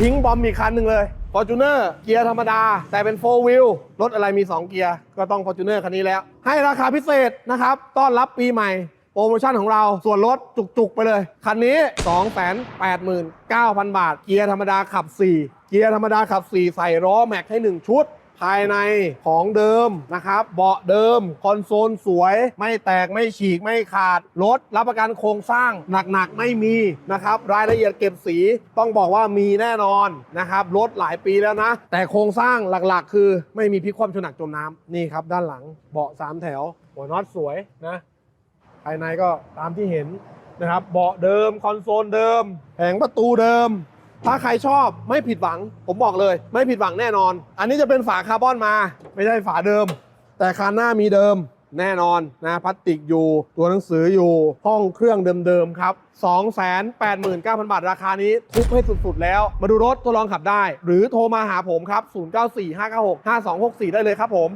ทิ้งบอมอีกคันหนึ่งเลย Fortuner เกียร์ธรรมดา แต่เป็น 4 wheel รถอะไรมี 2 เกียร์ ก็ต้อง Fortuner คันนี้แล้ว ให้ราคาพิเศษนะครับ ต้อนรับปีใหม่ โปรโมชั่นของเราส่วนลดจุกๆ ไปเลย คันนี้ 289,000 บาท เกียร์ธรรมดาขับ 4 เกียร์ธรรมดาขับ 4 ใส่ล้อแม็กให้ 1 ชุด ภายในของเดิมนะครับเบาะเดิม คอนโซลสวยไม่แตกไม่ฉีกไม่ขาดรถรับประกันโครงสร้างหนักๆไม่มีนะครับรายละเอียดเก็บสีต้องบอกว่ามีแน่นอนนะครับรถหลายปีแล้วนะ แต่โครงสร้างหลักๆ คือไม่มีพิกคว่ำชนหนักจมน้ำนี่ครับ ด้านหลังเบาะ3แถว หัวน็อตสวยนะภายในก็ตามที่เห็นนะครับเบาะเดิมคอนโซลเดิมแผงประตูเดิม ถ้าใครชอบไม่ผิดหวัง ผมบอกเลย ไม่ผิดหวังแน่นอน อันนี้จะเป็นฝาคาร์บอนมา ไม่ใช่ฝาเดิม แต่คันหน้ามีเดิมแน่นอนนะพลาสติกอยู่ตัวหนังสืออยู่ห้องเครื่องเดิมๆครับ289,000 บาทราคานี้ทุบให้สุดๆแล้ว มาดูรถทดลองขับได้ หรือโทรมาหาผมครับ 0945965264 ได้เลยครับผม